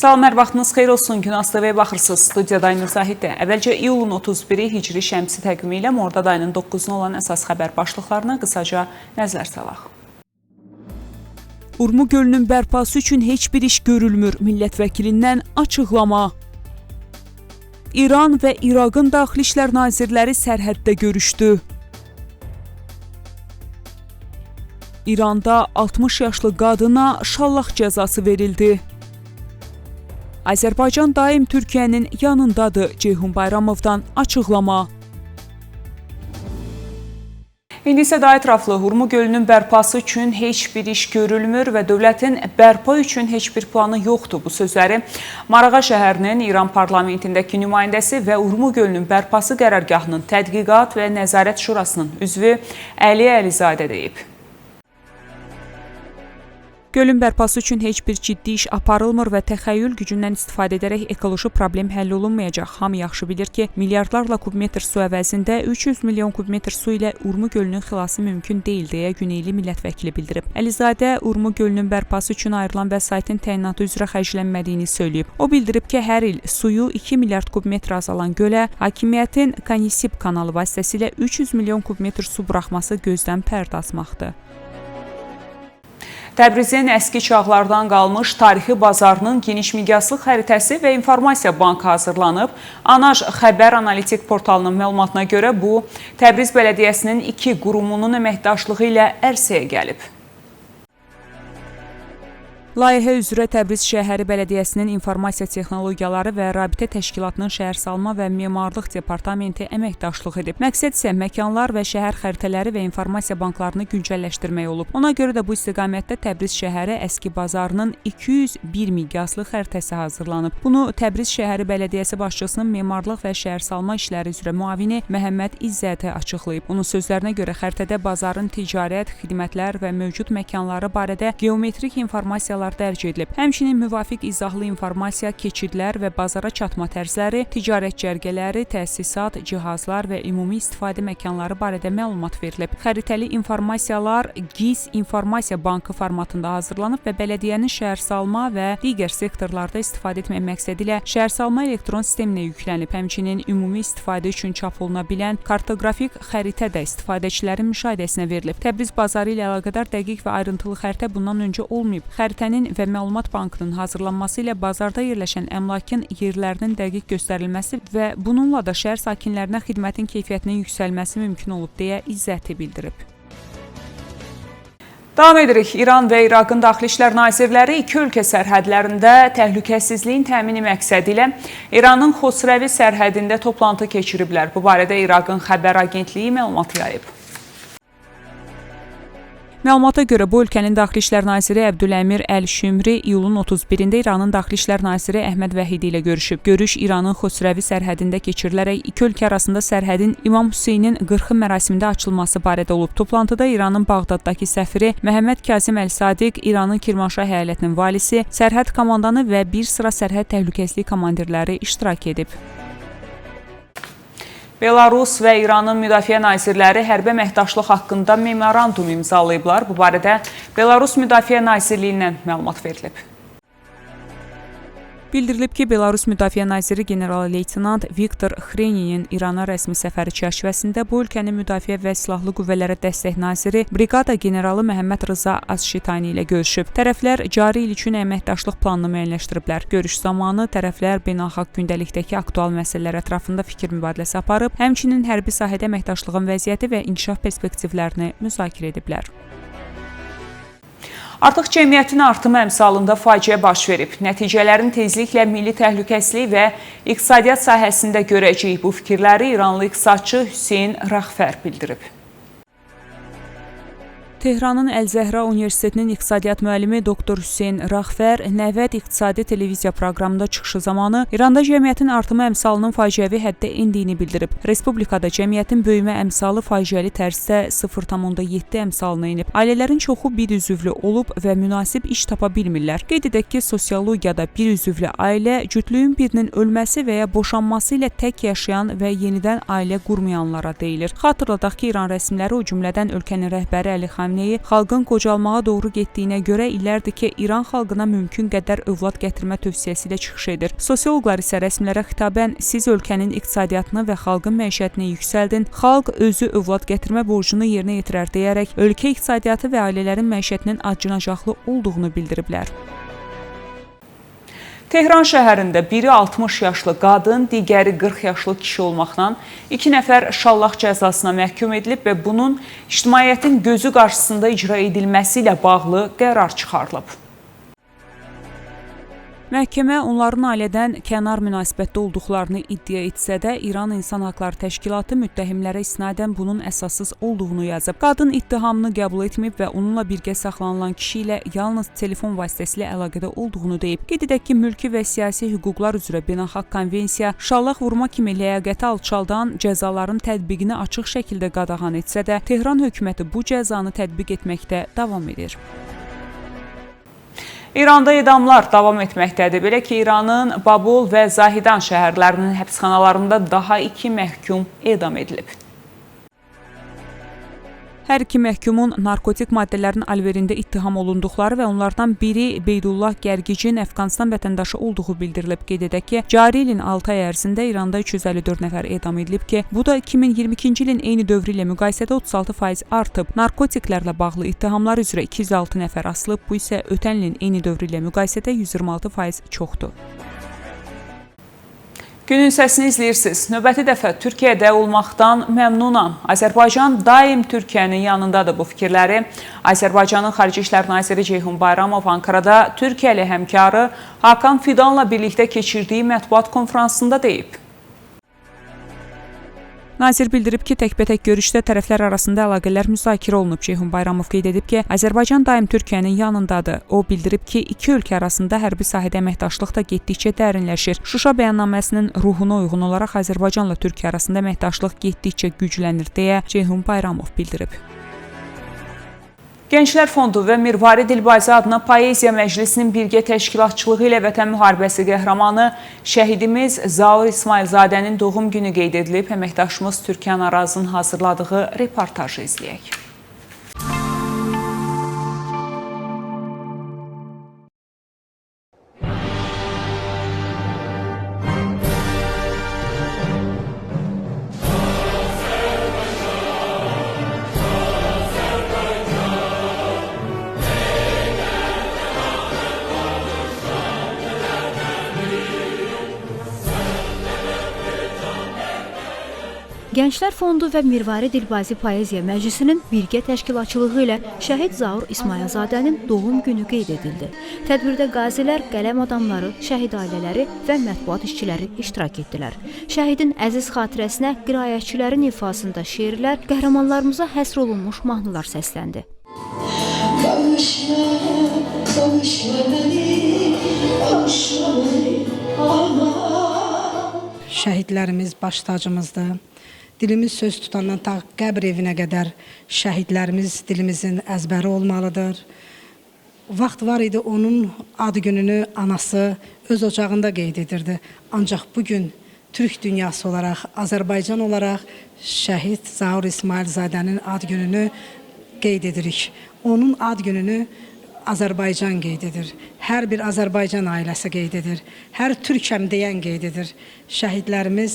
Salam, hər vaxtınız xeyir olsun. Günas TV baxırsınız. Studiyada Aynur Zahiddə. Əvvəlcə iyulun 31-i Hicri şəmsi təqvimi ilə Mordad ayının 9-una olan əsas xəbər başlıqlarına qısaca nəzər salaq. Urmu gölünün bərpası üçün heç bir iş görülmür. Millət vəkilindən açıqlama. İran və İraqın daxili işlər nazirləri sərhəddə görüşdü. İranda 60 yaşlı qadına şallaq cəzası verildi. Azərbaycan daim Türkiyənin yanındadır. Ceyhun Bayramovdan açıqlama. İndi isə daha ətraflı Hurmu gölünün bərpası üçün heç bir iş görülmür və dövlətin bərpa üçün heç bir planı yoxdur. Bu sözləri Marağa şəhərinin İran parlamentindəki nümayəndəsi və Urmu gölünün bərpası qərargahının tədqiqat və nəzarət şurasının üzvü Əli Əlizadə deyib. Gölün bərpası üçün heç bir ciddi iş aparılmır və təxəyyül gücündən istifadə edərək ekoloji problem həll olunmayacaq. Hamı yaxşı bilir ki, milyardlarla kubmetr su əvəzində 300 milyon kubmetr su ilə Urmu gölünün xilası mümkün deyil deyə Güneyli millət vəkili bildirib. Əlizadə Urmu gölünün bərpası üçün ayrılan vəsaitin təyinatı üzrə xərclənmədiyini söyləyib. O bildirib ki, hər il suyu 2 milyard kubmetr azalan gölə hakimiyyətin Kanisip kanalı vasitəsilə 300 milyon kubmetr su buraxması gözdən pərdə asmaqdır. Təbrizin əski çağlardan qalmış tarixi bazarının geniş miqyaslı xəritəsi və informasiya bankı hazırlanıb. Anaj xəbər analitik portalının məlumatına görə bu Təbriz Bələdiyyəsinin iki qurumunun əməkdaşlığı ilə ərsəyə gəlib. Layihə üzrə Təbriz şəhəri bələdiyyəsinin informasiya texnologiyaları və rabitə təşkilatının şəhərsalma və memarlıq departamenti əməkdaşlıq edib. Məqsəd isə məkanlar və şəhər xəritələri və informasiya banklarını güncəlləşdirmək olub. Ona görə də bu istiqamətdə Təbriz şəhəri əski bazarının 201 miqyaslı xəritəsi hazırlanıb. Bunu Təbriz şəhəri bələdiyyəsi başçısının memarlıq və şəhərsalma işləri üzrə müavini Məhəmməd İzzəti açıqlayıb. Onun sözlərinə görə xəritədə bazarın ticarət, xidmətlər və mövcud məkanları barədə geometrik informasiyalar informasiyalar dərc edilib. Həmçinin müvafiq izahlı informasiya, keçidlər və bazara çatma tərzləri, ticarət cərgələri, təsisat, cihazlar və ümumi istifadə məkanları barədə məlumat verilib. Xəritəli informasiyalar GIS informasiya bankı formatında hazırlanıb və bələdiyyənin şəhərsalma və digər sektorlarda istifadə etmək məqsədi ilə şəhərsalma elektron sisteminə yüklənib. Həmçinin ümumi istifadə üçün çap oluna bilən kartoqrafik xəritə də istifadəçilərin müşahidəsinə verilib. Təbriz bazarı ilə əlaqədar dəqiq və ayrıntılı xəritə bundan öncə olmayıb. Xəritənin Xəritənin və məlumat bankının hazırlanması ilə bazarda yerləşən əmlakın yerlərinin dəqiq göstərilməsi və bununla da şəhər sakinlərinə xidmətin keyfiyyətinin yüksəlməsi mümkün olub deyə İzzəti bildirib. Davam edirik. İran və İraqın daxili işlər nazirləri iki ölkə sərhədlərində təhlükəsizliyin təmini məqsədi ilə İranın Xosrəvi sərhədində toplantı keçiriblər. Bu barədə İraqın xəbər agentliyi məlumat yayıb. Məlumata görə bu ölkənin daxili işlər naziri Əbdüləmir Əl-Şümri iyulun 31-də İranın daxili işlər naziri Əhməd Vəhidi ilə görüşüb. Görüş İranın Xosrəvi sərhədində keçirilərək iki ölkə arasında sərhədin İmam Hüseynin 40 mərasimində açılması barədə olub. Toplantıda İranın Bağdaddakı səfiri Məhəmməd Kazim Əl-Sadiq, İranın Kirmanşah əyalətinin valisi, sərhəd komandanı və bir sıra sərhəd təhlükəsizlik komandirləri iştirak edib. Belarus və İranın müdafiə nazirləri hərbi əməkdaşlıq haqqında memorandum imzalayıblar. Bu barədə Belarus Müdafiə Nazirliyindən məlumat verilib. Bildirilib ki, Belarus Müdafiə naziri general-leytenant Viktor Xreninin İrana rəsmi səfəri çərçivəsində bu ölkənin müdafiə və silahlı qüvvələrə dəstək naziri briqada generalı Məhəmməd Rıza Azşitani ilə görüşüb. Tərəflər cari il üçün əməkdaşlıq planını müəyyənləşdiriblər. Görüş zamanı tərəflər beynəlxalq gündəlikdəki aktual məsələlər ətrafında fikir mübadiləsi aparıb, həmçinin hərbi sahədə əməkdaşlığın vəziyyəti və inkişaf perspektivlərini müzakirə ediblər. Artıq cəmiyyətin artımı əmsalında faciə baş verib. Nəticələrin tezliklə milli təhlükəsizlik və iqtisadiyyat sahəsində görəcəyik. Bu fikirləri İranlı iqtisadçı Hüseyn Raxfər bildirib. Tehranın Əl-Zəhra Universitetinin iqtisadiyyat müəllimi doktor Hüseyn Raxfər Nəvəd İqtisadi televiziya proqramında çıxışı zamanı İranda cəmiyyətin artımı əmsalının faciəvi həddə endiyini bildirib. Respublikada cəmiyyətin böyümə əmsalı faciəli tərzdə 0,7 əmsalına enib. Ailələrin çoxu bir üzvlü olub və münasib iş tapa bilmirlər. Qeyd edək ki, sosiologiyada bir üzvlü ailə cütlüyün birinin ölməsi və ya boşanması ilə tək yaşayan və yenidən ailə qurmayanlara deyilir. Xatırladaq ki, İran rəsmiləri o cümlədən ölkənin rəhbəri Əli Xamneyi naməyi xalqın qocalmağa doğru getdiyinə görə illərdir ki, İran xalqına mümkün qədər övlad gətirmə tövsiyəsi ilə çıxış edir. Sosioloqlar isə rəsmilərə xitabən siz ölkənin iqtisadiyyatını və xalqın məişətini yüksəldin, xalq özü övlad gətirmə borcunu yerinə yetirər deyərək ölkə iqtisadiyyatı və ailələrin məişətinin acınacaqlı olduğunu bildiriblər. Tehran şəhərində biri 60 yaşlı qadın, digəri 40 yaşlı kişi olmaqla iki nəfər şallaq cəzasına məhkum edilib və bunun ictimaiyyətin gözü qarşısında icra edilməsi ilə bağlı qərar çıxarılıb. Məhkəmə onların ailədən kənar münasibətdə olduqlarını iddia etsə də, İran İnsan Haqları Təşkilatı müttəhimlərə isnadən bunun əsassız olduğunu yazıb. Qadın ittihamını qəbul etməyib və onunla birgə saxlanılan kişi ilə yalnız telefon vasitəsilə əlaqədə olduğunu deyib. Qeyd edək ki, mülki və siyasi hüquqlar üzrə beynəlxalq konvensiya şallaq vurma kimi ləyaqəti alçaldan cəzaların tətbiqini açıq şəkildə qadağan etsə də, Tehran hökuməti bu cəzanı tətbiq etməkdə davam edir. İranda edamlar davam etməkdədir. Belə ki, İranın Babul və Zahidan şəhərlərinin həbsxanalarında daha iki məhkum edam edilib. Hər iki məhkumun narkotik maddələrin alverində ittiham olunduqları və onlardan biri Beydullah Gərgicin Əfqanistan vətəndaşı olduğu bildirilib. Qeyd edək ki, cari ilin 6 ay ərzində İranda 354 nəfər edam edilib ki, bu da 2022-ci ilin eyni dövrü ilə müqayisədə 36% artıb. Narkotiklərlə bağlı ittihamlar üzrə 206 nəfər asılıb, bu isə ötən ilin eyni dövrü ilə müqayisədə 126% çoxdur. Günün səsini izləyirsiniz. Növbəti dəfə Türkiyədə olmaqdan məmnunam. Azərbaycan daim Türkiyənin yanındadır bu fikirləri. Azərbaycanın Xarici İşlər Naziri Ceyhun Bayramov Ankarada Türkiyə ilə həmkarı Hakan Fidanla birlikdə keçirdiyi mətbuat konfransında deyib. Nazir bildirib ki, təkbətək görüşdə tərəflər arasında əlaqələr müzakirə olunub. Ceyhun Bayramov qeyd edib ki, Azərbaycan daim Türkiyənin yanındadır. O bildirib ki, iki ölkə arasında hərbi sahədə əməkdaşlıq da getdikcə dərinləşir. Şuşa bəyannaməsinin ruhuna uyğun olaraq Azərbaycanla Türkiyə arasında əməkdaşlıq getdikcə güclənir deyə Ceyhun Bayramov bildirib. Gənclər Fondu və Mirvari Dilbazi adına Poeziya Məclisinin birgə təşkilatçılığı ilə Vətən müharibəsi qəhrəmanı şəhidimiz Zaur İsmailzadənin doğum günü qeyd edilib. Əməkdaşımız Türkan Arazın hazırladığı reportajı izləyək. Gənclər Fondu və Mirvari Dilbazi Poeziya Məclisinin birgə təşkilatçılığı ilə şəhid Zaur İsmayılzadənin doğum günü qeyd edildi. Tədbirdə qazilər, qələm adamları, şəhid ailələri və mətbuat işçiləri iştirak etdilər. Şəhidin əziz xatirəsinə qiraətçilərin ifasında şeirlər, qəhrəmanlarımıza həsr olunmuş mahnılar səsləndi. Bağışla, bağışla beni, bağışla beni, aman. Şəhidlərimiz baş tacımızdır. Dilimiz söz tutandan ta qəbr evinə qədər şəhidlərimiz dilimizin əzbəri olmalıdır. Vaxt var idi onun ad gününü anası öz ocağında qeyd edirdi. Ancaq bu Türk dünyası olaraq, Azərbaycan olaraq şəhid Zaur İsmailzadənin ad gününü qeyd edirik. Onun ad gününü Azərbaycan qeyd edir. Hər bir Azərbaycan ailəsi qeyd edir. Hər türkəm deyən qeyd edir. Şəhidlərimiz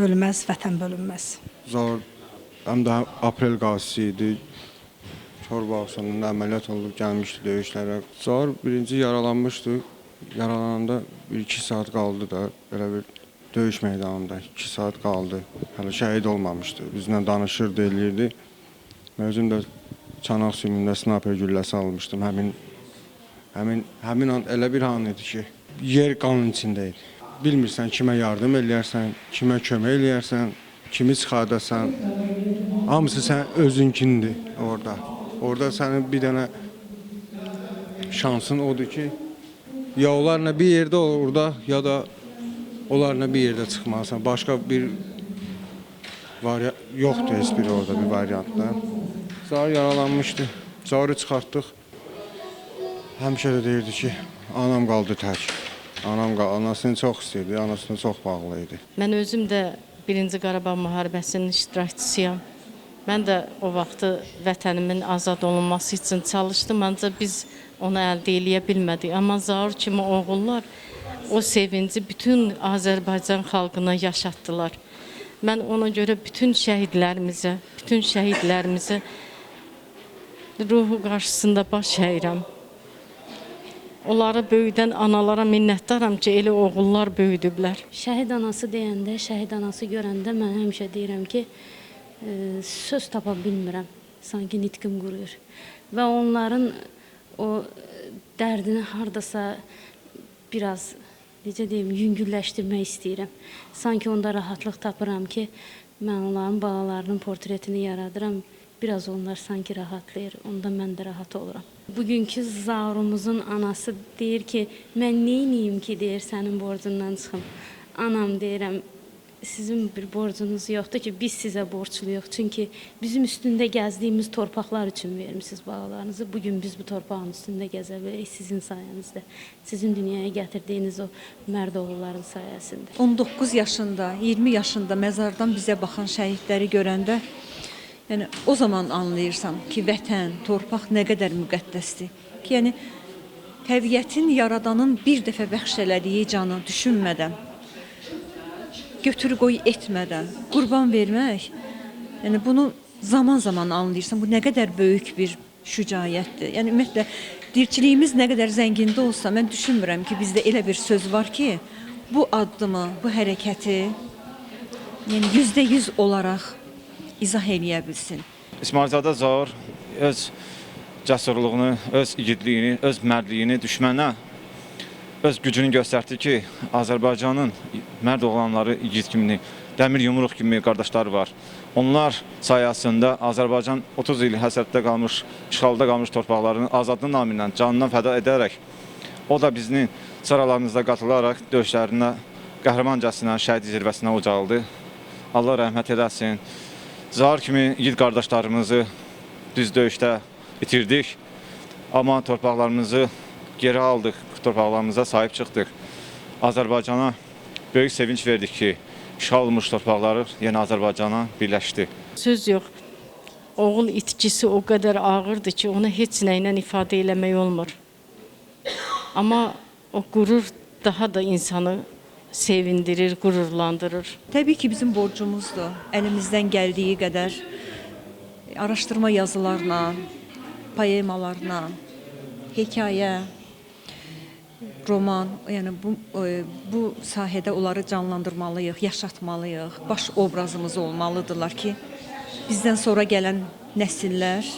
ölməz, vətən bölünməz. Zor həm də aprel qazisi idi. Çorbağısında əməliyyat olub gəlmişdi döyüşlərə. Zor birinci yaralanmışdı. Yaralananda 1-2 saat qaldı da belə bir döyüş meydanında 2 saat qaldı. Hələ şəhid olmamışdı. Bizlə danışırdı, eləyirdi. Mən özüm də çanaq sümündə sniper gülləsi almışdım. Həmin həmin həmin an elə bir an idi ki, yer qanın içində idi. Bilmirsən kimə yardım eləyərsən, kimə kömək eləyərsən, kimi çıxardasan. Hamısı sən özünkindir orada. Orada sənin bir dənə şansın odur ki, ya onlarla bir yerdə ol orada, ya da onlarla bir yerdə çıxmalısan. Başqa bir variant yoxdur heç bir orada bir variantda. Zar yaralanmışdı. Zarı çıxartdıq. Həmişə də deyirdi ki, anam qaldı tək. Anam anasını çox istəyirdi, anasına çox bağlı idi. Mən özüm də 1-ci Qarabağ müharibəsinin iştirakçısıyam. Mən də o vaxtı vətənimin azad olunması üçün çalışdım, ancaq biz onu əldə eləyə bilmədik. Amma Zaur kimi oğullar o sevinci bütün Azərbaycan xalqına yaşatdılar. Mən ona görə bütün şəhidlərimizə, bütün şəhidlərimizə ruhu qarşısında baş əyirəm. Onları böyüdən analara minnətdaram ki, elə oğullar böyüdüblər. Şəhid anası deyəndə, şəhid anası görəndə mən həmişə deyirəm ki, e, söz tapa bilmirəm. Sanki nitqim quruyur. Və onların o dərdini hardasa biraz necə deyim, yüngülləşdirmək istəyirəm. Sanki onda rahatlıq tapıram ki, mən onların balalarının portretini yaradıram. Biraz onlar sanki rahatlayır. Onda mən də rahat oluram. Bugünkü Zaurumuzun anası deyir ki, mən nə edeyim ki, deyir sənin borcundan çıxım. Anam deyirəm, sizin bir borcunuz yoxdur ki, biz sizə borcluyuq. Çünki bizim üstündə gəzdiyimiz torpaqlar üçün vermisiniz balalarınızı. Bu gün biz bu torpağın üstündə gəzə bilərik sizin sayənizdə. Sizin dünyaya gətirdiyiniz o mərd oğulların sayəsində. 19 yaşında, 20 yaşında məzardan bizə baxan şəhidləri görəndə yəni o zaman anlayırsan ki, vətən, torpaq nə qədər müqəddəsdir. Ki, yəni təbiətin yaradanın bir dəfə bəxş elədiyi canı düşünmədən, götür qoy etmədən qurban vermək, yəni bunu zaman-zaman anlayırsan. Bu nə qədər böyük bir şücaətdir. Yəni ümumiyyətlə dirçiliyimiz nə qədər zəngində olsa, mən düşünmürəm ki, bizdə elə bir söz var ki, bu addımı, bu hərəkəti yəni %100 olaraq izah eləyə bilsin. İsmailzadə Zaur öz cəsurluğunu, öz igidliyini, öz mərdliyini düşmənə öz gücünü göstərdi ki, Azərbaycanın mərd oğlanları igid kimi, dəmir yumruq kimi qardaşları var. Onlar sayəsində Azərbaycan 30 il həsrətdə qalmış, işğalda qalmış torpaqlarını azadlıq namı ilə canından fəda edərək o da bizim sıralarımızda qatılaraq döyüşlərinə qəhrəmancasına, şəhid zirvəsinə ucaldı. Allah rəhmət eləsin. Zahir kimi igid qardaşlarımızı düz döyüşdə itirdik. Amma torpaqlarımızı geri aldıq, torpaqlarımıza sahib çıxdıq. Azərbaycana böyük sevinç verdik ki, işğal olmuş torpaqları yenə Azərbaycana birləşdi. Söz yox. Oğul itkisi o qədər ağırdır ki, onu heç nə ilə ifadə eləmək olmur. Amma o qürur daha da insanı sevindirir, qürurlandırır. Təbii ki, bizim borcumuzdur. Əlimizdən gəldiyi qədər araşdırma yazılarla, poemalarla, hekayə, roman, yəni bu e, bu sahədə onları canlandırmalıyıq, yaşatmalıyıq. Baş obrazımız olmalıdırlar ki, bizdən sonra gələn nəsillər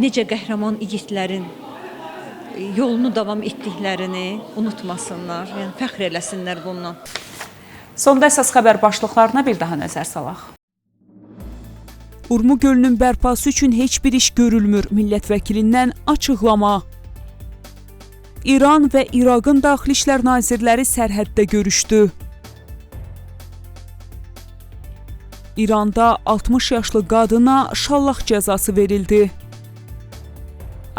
necə qəhrəman igidlərin yolunu davam etdiklərini unutmasınlar, yəni fəxr eləsinlər bununla. Sonda əsas xəbər başlıqlarına bir daha nəzər salaq. Urmu gölünün bərpası üçün heç bir iş görülmür. Millət vəkilindən açıqlama. İran və İraqın daxili işlər nazirləri sərhəddə görüşdü. İranda 60 yaşlı qadına şallaq cəzası verildi.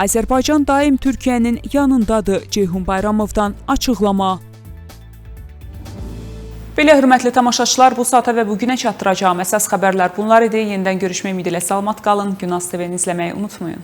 Azərbaycan daim Türkiyənin yanındadır. Ceyhun Bayramovdan açıqlama. Belə hörmətli tamaşaçılar, bu saata və bu günə çatdıracağım əsas xəbərlər bunlar idi. Yenidən görüşmək ümidi ilə salamat qalın. Günaz TV-ni izləməyi unutmayın.